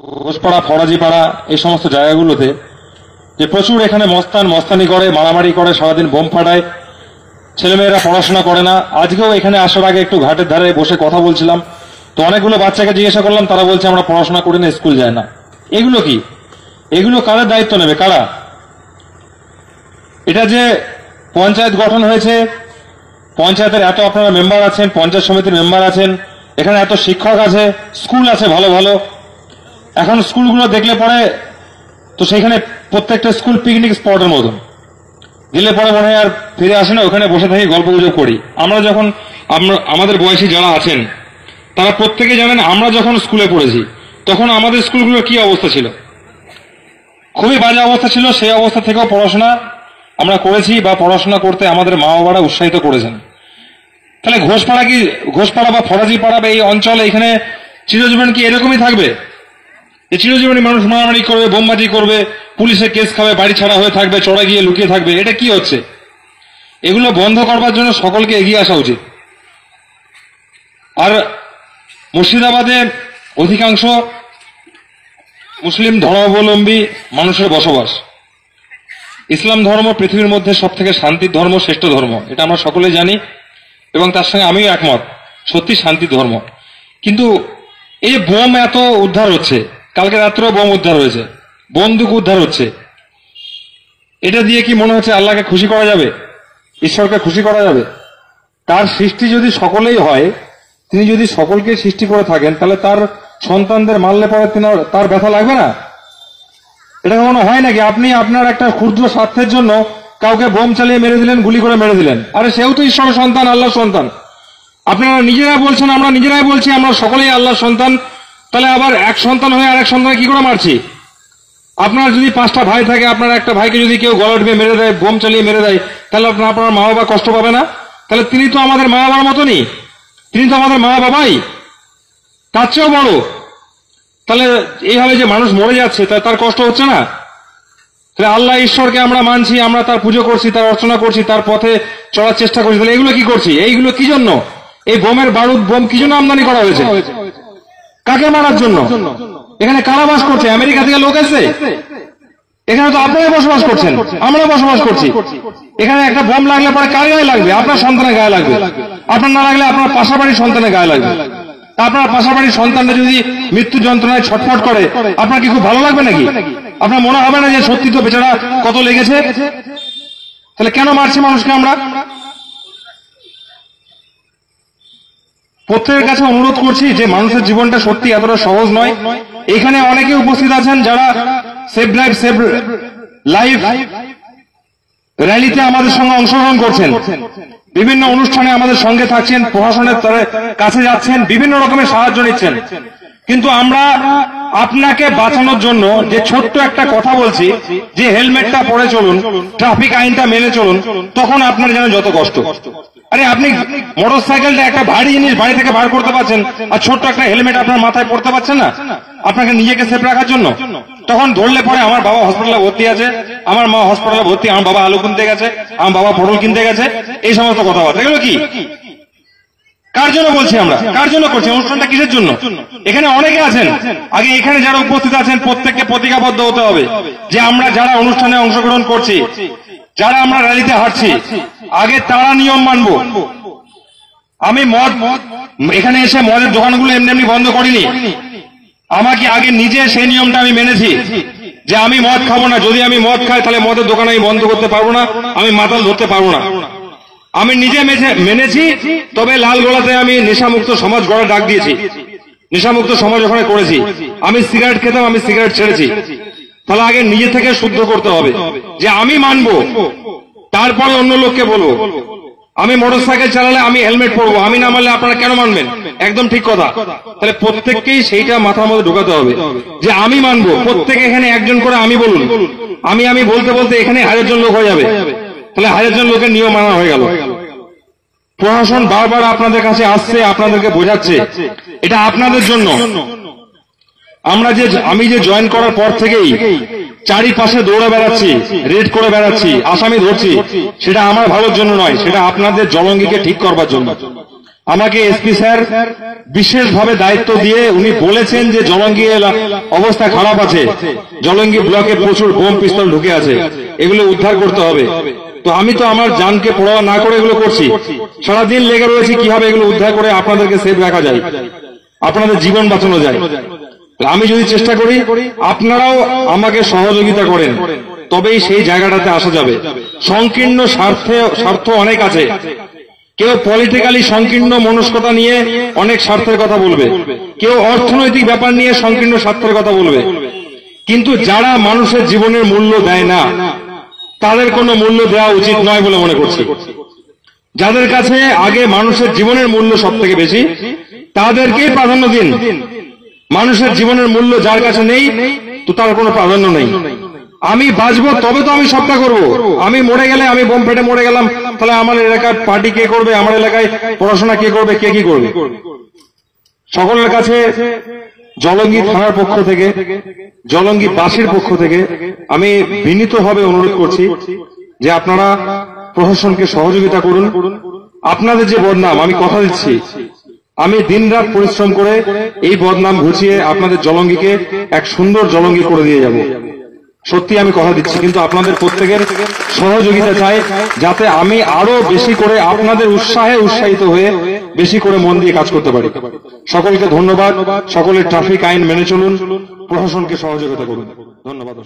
ঘোষপাড়া ফরাজিপাড়া, এই সমস্ত জায়গাগুলোতে যে প্রচুর এখানে মস্তান, মস্তানি করে, মারামারি করে, সারাদিন বোম ফাটায়, ছেলেমেয়েরা পড়াশোনা করে না। আজকেও এখানে আসার আগে একটু ঘাটের ধারে বসে কথা বলছিলাম। তো অনেকগুলো বাচ্চাকে জিজ্ঞাসা করলাম, তারা বলছে আমরা পড়াশোনা করি না, স্কুল যায় না। এগুলো কি? এগুলো কাদের দায়িত্ব নেবে? কারা? এটা যে পঞ্চায়েত গঠন হয়েছে, পঞ্চায়েতের এত আপনারা মেম্বার আছেন, পঞ্চায়েত সমিতির মেম্বার আছেন, এখানে এত শিক্ষক আছে, স্কুল আছে ভালো ভালো। এখন স্কুলগুলো দেখলে পরে তো সেখানে প্রত্যেকটা স্কুল পিকনিক স্পটের মতন। গেলে পরে মনে হয় আর ফিরে আসে না, ওখানে বসে থাকি গল্প গুজব করি। আমরা যখন আমাদের বয়সী যারা আছেন, তারা প্রত্যেকে জানেন আমরা যখন স্কুলে পড়েছি, তখন আমাদের স্কুলগুলোর কি অবস্থা ছিল? খুবই বাজে অবস্থা ছিল, সেই অবস্থা থেকেও পড়াশোনা আমরা করেছি বা পড়াশোনা করতে আমাদের মা বাবারা উৎসাহিত করেছেন। তাহলে ঘোষপাড়া কি, ঘোষপাড়া বা ফরাজি পাড়া বা এই অঞ্চলে এখানে চিরজীবন কি এরকমই থাকবে? যে চিরজীবনী মানুষ মারামারি করবে, বোমবাজি করবে, পুলিশে কেস খাবে, বাড়ি ছাড়া হয়ে থাকবে চড়া গিয়ে লুকিয়ে থাকবে, এটা কি হচ্ছে? এগুলো বন্ধ করবার জন্য সকলকে এগিয়ে আসা উচিত। আর মুর্শিদাবাদে অধিকাংশ মুসলিম ধর্মাবলম্বী মানুষের বসবাস। ইসলাম ধর্ম পৃথিবীর মধ্যে সব থেকে শান্তির ধর্ম, শ্রেষ্ঠ ধর্ম। এটা আমরা সকলেই জানি, এবং তার সঙ্গে আমিও একমত, সত্যি শান্তি ধর্ম। কিন্তু এই বোম এত উদ্ধার হচ্ছে কালকে রাত্রেও বোম উদ্ধার হয়েছে। বন্দুক উদ্ধার হচ্ছে। এটা দিয়ে কি মনে হচ্ছে আল্লাহকে খুশি করা যাবে? ঈশ্বরকে খুশি করা যাবে? তার সৃষ্টি যদি সকলেই হয়, তিনি যদি সকলকে সৃষ্টি করে থাকেন, তাহলে তার সন্তানদের মারলে পরে তার ব্যথা লাগবে না? এটা কখনো হয় নাকি? আপনি আপনার একটা ক্ষুদ্র স্বার্থের জন্য কাউকে বোম চালিয়ে মেরে দিলেন, গুলি করে মেরে দিলেন। আরে সেও তো ঈশ্বরের সন্তান, আল্লাহর সন্তান। আপনারা নিজেরা বলছেন, আমরা নিজেরাই বলছি, আমরা সকলেই আল্লাহর সন্তান। তাহলে আবার এক সন্তান হয়ে আরেক সন্তান কি করে মারছি? আপনার যদি পাঁচটা ভাই থাকে, আপনার একটা ভাইকে যদি কেউ গলা টিপে মেরে দেয়, বোম চালিয়ে মেরে দেয়, তাহলে আপনার আপনার মা বাবা কষ্ট পাবে না? তাহলে তিনি তো আমাদের মা বাবার মতনই। তিনি তো আমাদের মা বাবাই তার চেয়েও বড়। তাহলে এইভাবে যে মানুষ মরে যাচ্ছে তার কষ্ট হচ্ছে না? তাহলে আল্লাহ ঈশ্বরকে আমরা মানছি, আমরা তার পুজো করছি, তার অর্চনা করছি, তার পথে চলার চেষ্টা করছি, তাহলে এগুলো কি করছি? এইগুলো কি জন্য? এই বোমের বারুদ, বোম কি জন্য আমদানি করা হয়েছে? কাকে মারার জন্য? এখানে কারা বাস করছে? আমেরিকা থেকে লোক এসে এখানে তো আপনারাই বসবাস করছেন। আমরা বসবাস করছি। এখানে একটা বোম লাগলে পরে কার গায়ে লাগবে? আপনার সন্তানের গায়ে লাগবে। আপনার না লাগলে আপনার পাশাপাশি সন্তানের গায়ে লাগবে। আপনার পাশাপাশি সন্তানরা যদি মৃত্যু যন্ত্রণায় ছটফট করে, আপনার কি খুব ভালো লাগবে নাকি? আপনার মনে হবে না যে সত্যি তো বেচারা কত লেগেছে? তাহলে কেন মারছি মানুষকে আমরা? প্রত্যেকের কাছে অনুরোধ করছি যে মানুষের জীবনটা সত্যি এতটা সহজ নয়। এখানে অনেকে উপস্থিত আছেন যারা সেভ ড্রাইভ সেভ লাইভ র্যালিতে আমাদের সঙ্গে অংশগ্রহণ করছেন। বিভিন্ন অনুষ্ঠানে আমাদের সঙ্গে থাকছেন, প্রশাসনের কাছে যাচ্ছেন, বিভিন্ন রকমের সাহায্য নিচ্ছেন। কিন্তু আমরা আপনাকে বাঁচানোর জন্য যে ছোট্ট একটা কথা বলছি, যে হেলমেটটা পরে চলুন, ট্রাফিক আইনটা মেনে চলুন, তখন আপনার যেন যত কষ্ট। আরে আপনি মোটর সাইকেলটা একটা ভারী জিনিস বাড়ি থেকে বার করতে পারছেন, আর ছোট্ট একটা হেলমেট আপনার মাথায় পড়তে পারছেন না? আপনাকে নিজেকে সেফ রাখার জন্য? তখন ধরলে পরে আমার বাবা হসপিটালে ভর্তি আছে, আমার মা হসপিটালে ভর্তি, আমার বাবা আলু কিনতে গেছে, আমার বাবা পটল কিনতে গেছে, এই সমস্ত কথাবার্তা। এগুলো কি? কার জন্য বলছি আমরা? কার জন্য করছি? অনুষ্ঠানটা কিসের জন্য? এখানে অনেকে আছেন। আগে এখানে যারা উপস্থিত আছেন, প্রত্যেককে প্রতিজ্ঞাবদ্ধ হতে হবে যে আমরা যারা অনুষ্ঠানে অংশগ্রহণ করছি, যারা আমরা র্যালিতে হাঁটছি আগে তারা নিয়ম মানবো। আমি মদ, এখানে এসে মদের দোকানগুলো এমনি এমনি বন্ধ করিনি। আমাকে আগে নিজে সেই নিয়মটা আমি মেনেছি, যে আমি মদ খাব না। যদি আমি মদ খাই, তাহলে মদের দোকান আমি বন্ধ করতে পারব না, আমি মাতাল ধরতে পারব না। আমি নিজে মেনেছি, তবে লাল গোলাতে আমি নেশামুক্ত সমাজ গড়া ডাক দিয়েছি। নেশামুক্ত সমাজ ওখানে করেছি। আমি সিগারেট খেতাম, আমি সিগারেট ছেড়েছি। তাহলে আগে নিজে থেকে শুদ্ধ করতে হবে, যে আমি মানবো। তারপরে অন্য লোককে বলব আমি মোটর সাইকেল চালালে আমি হেলমেট পরবো। আমি না মানলে আপনারা কেন মানবেন? একদম ঠিক কথা। তাহলে প্রত্যেককেই সেইটা মাথার মধ্যে ঢোকাতে হবে যে আমি মানবো। প্রত্যেকে এখানে একজন করে আমি বলুন। আমি আমি বলতে বলতে এখানে হাজার জন লোক হয়ে যাবে। তাহলে হাজার জন লোকের নিয়ম মানা হয়ে গেল। প্রশাসন বারবার আপনাদের কাছে আসছে, আপনাদেরকে বোঝাচ্ছে। এটা আপনাদের জন্য। আমরা যে আমি যে জয়েন করার পর থেকেই চারিপাশে দৌড়ে বেড়াচ্ছি রেড করে বেড়াচ্ছি, আসামি ধরছি, সেটা আমার ভালোর জন্য নয়, সেটা আপনাদের জলঙ্গিকে ঠিক করবার জন্য। আমাকে এসপি স্যার বিশেষভাবে দায়িত্ব দিয়ে উনি বলেছেন যে জলঙ্গি অবস্থা খারাপ আছে, জলঙ্গি ব্লকে প্রচুর বোম পিস্তল ঢুকে আছে, এগুলো উদ্ধার করতে হবে। তো আমি তো আমার জানকে পড়াওয়া না করে এগুলো করছি। সারাদিন লেগে রয়েছি, কীভাবে এগুলো উদ্ধার করে আপনাদেরকে সেফ রাখা যায়। আপনাদের জীবন বাঁচানো যায়। আমি যদি চেষ্টা করি, আপনারাও আমাকে সহযোগিতা করেন, তবেই সেই জায়গাটাতে আসা যাবে। সংকীর্ণ স্বার্থে, স্বার্থ অনেক আছে। কেউ পলিটিক্যালি সংকীর্ণ মনস্কতা নিয়ে অনেক স্বার্থের কথা বলবে। কেউ অর্থনৈতিক ব্যাপার নিয়ে সংকীর্ণ স্বার্থের কথা বলবে। কিন্তু যারা মানুষের জীবনের মূল্য দেয় না, তাদের কোনো মূল্য দেওয়া উচিত নয় বলে মনে করছি। যাদের কাছে আগে মানুষের জীবনের মূল্য সব থেকে বেশি, তাদেরকেই প্রাধান্য দিন। মানুষের জীবনের মূল্য যার কাছে নেই, তো তার কোনো প্রাধান্য নেই। আমি বাঁচবো, তবে তো আমি সবটা করব। আমি মরে গেলে আমি বোম ফেটে মরে গেলাম, তাহলে আমার এলাকার পার্টি কে করবে? আমার এলাকায় পড়াশোনা কে করবে? কে কি করবে? সকলের কাছে জলঙ্গি থানার পক্ষ থেকে, জলঙ্গি বাসীর পক্ষ থেকে আমি বিনীতভাবে অনুরোধ করছি যে আপনারা প্রশাসনকে সহযোগিতা করুন। আপনাদের যে বদনাম, আমি কথা দিচ্ছি আমি দিনরাত পরিশ্রম করে এই বদনাম ঘুচিয়ে আপনাদের জলঙ্গিকে এক সুন্দর জলঙ্গি করে দিয়ে যাব। সত্যি আমি কথা দিচ্ছি, কিন্তু আপনাদের প্রত্যেকের সহযোগিতা চাই যাতে আমি আরও বেশি করে আপনাদের উৎসাহে উৎসাহিত হয়ে বেশি করে মন দিয়ে কাজ করতে পারি। সকলকে ধন্যবাদ, সকলের ট্রাফিক আইন মেনে চলুন, প্রশাসনকে সহযোগিতা করুন। ধন্যবাদ